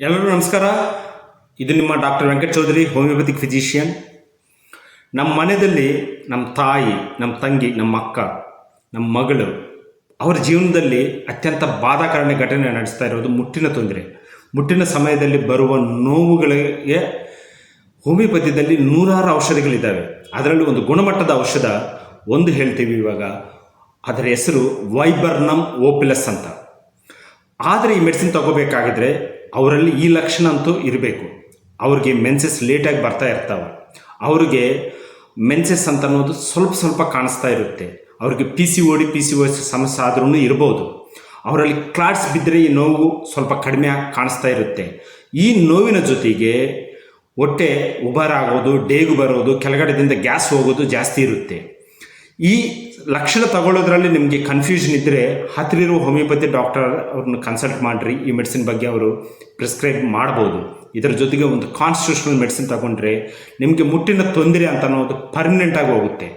ಎಲ್ಲರೂ ನಮಸ್ಕಾರ. ಇದು ನಿಮ್ಮ doctor Venkata Chowdary homeopathic physician ನಮ್ಮ ಮನೆಯಲ್ಲಿ ನಮ್ಮ ತಾಯಿ, ನಮ್ಮ ತಂಗಿ, ನಮ್ಮ ಅಕ್ಕ, ನಮ್ಮ ಮಗಳು ಅವರ ಜೀವನದಲ್ಲಿ ಅತ್ಯಂತ ಬಾಧಾಕರಣೆ ಘಟನೆ ನಡೆಸ್ತಾ ಇರೋದು ಮುಟ್ಟಿನ ತೊಂದರೆ. ಮುಟ್ಟಿನ ಸಮಯದಲ್ಲಿ ಬರುವ ನೋವುಗಳಿಗೆ ಹೋಮಿಯೋಪತಿದಲ್ಲಿ ನೂರಾರು ಔಷಧಿಗಳಿದ್ದಾವೆ. ಅದರಲ್ಲಿ ಒಂದು ಗುಣಮಟ್ಟದ ಔಷಧ ಒಂದು ಹೇಳ್ತೀವಿ ಇವಾಗ. ಅದರ ಹೆಸರು ವೈಬರ್ನಮ್ ಓಪಿಲಸ್ ಅಂತ. ಆದರೆ ಈ ಮೆಡಿಸಿನ್ ತಗೋಬೇಕಾಗಿದ್ರೆ ಅವರಲ್ಲಿ ಈ ಲಕ್ಷಣ ಅಂತೂ ಇರಬೇಕು. ಅವ್ರಿಗೆ ಮೆನ್ಸಸ್ ಲೇಟಾಗಿ ಬರ್ತಾ ಇರ್ತಾವೆ. ಅವ್ರಿಗೆ ಮೆನ್ಸಸ್ ಅಂತ ಅನ್ನೋದು ಸ್ವಲ್ಪ ಸ್ವಲ್ಪ ಕಾಣಿಸ್ತಾ ಇರುತ್ತೆ. ಅವ್ರಿಗೆ P C O D P C O S ಸಮಸ್ಯೆ ಆದ್ರೂ ಇರ್ಬೋದು. ಅವರಲ್ಲಿ ಕ್ಲಾಟ್ಸ್ ಬಿದ್ದರೆ ಈ ನೋವು ಸ್ವಲ್ಪ ಕಡಿಮೆ ಕಾಣಿಸ್ತಾ ಇರುತ್ತೆ. ಈ ನೋವಿನ ಜೊತೆಗೆ ಹೊಟ್ಟೆ ಉಬಾರ ಆಗೋದು, ಡೇಗು ಬರೋದು, ಕೆಳಗಡೆದಿಂದ ಗ್ಯಾಸ್ ಹೋಗೋದು ಜಾಸ್ತಿ ಇರುತ್ತೆ. ಈ ಲಕ್ಷಣ ತಗೊಳ್ಳೋದ್ರಲ್ಲಿ ನಿಮಗೆ ಕನ್ಫ್ಯೂಷನ್ ಇದ್ದರೆ ಹತ್ತಿರಿರೋ ಹೋಮಿಯೋಪತಿ ಡಾಕ್ಟರ್ ಅವ್ರನ್ನ ಕನ್ಸಲ್ಟ್ ಮಾಡಿರಿ. ಈ ಮೆಡಿಸಿನ್ ಬಗ್ಗೆ ಅವರು ಪ್ರಿಸ್ಕ್ರೈಬ್ ಮಾಡ್ಬೋದು. ಇದರ ಜೊತೆಗೆ ಒಂದು ಕಾನ್ಸ್ಟಿಟ್ಯೂಷನಲ್ ಮೆಡಿಸಿನ್ ತಗೊಂಡ್ರೆ ನಿಮಗೆ ಮುಟ್ಟಿನ ತೊಂದರೆ ಅಂತ ಅನ್ನೋದು ಪರ್ಮನೆಂಟಾಗಿ ಹೋಗುತ್ತೆ.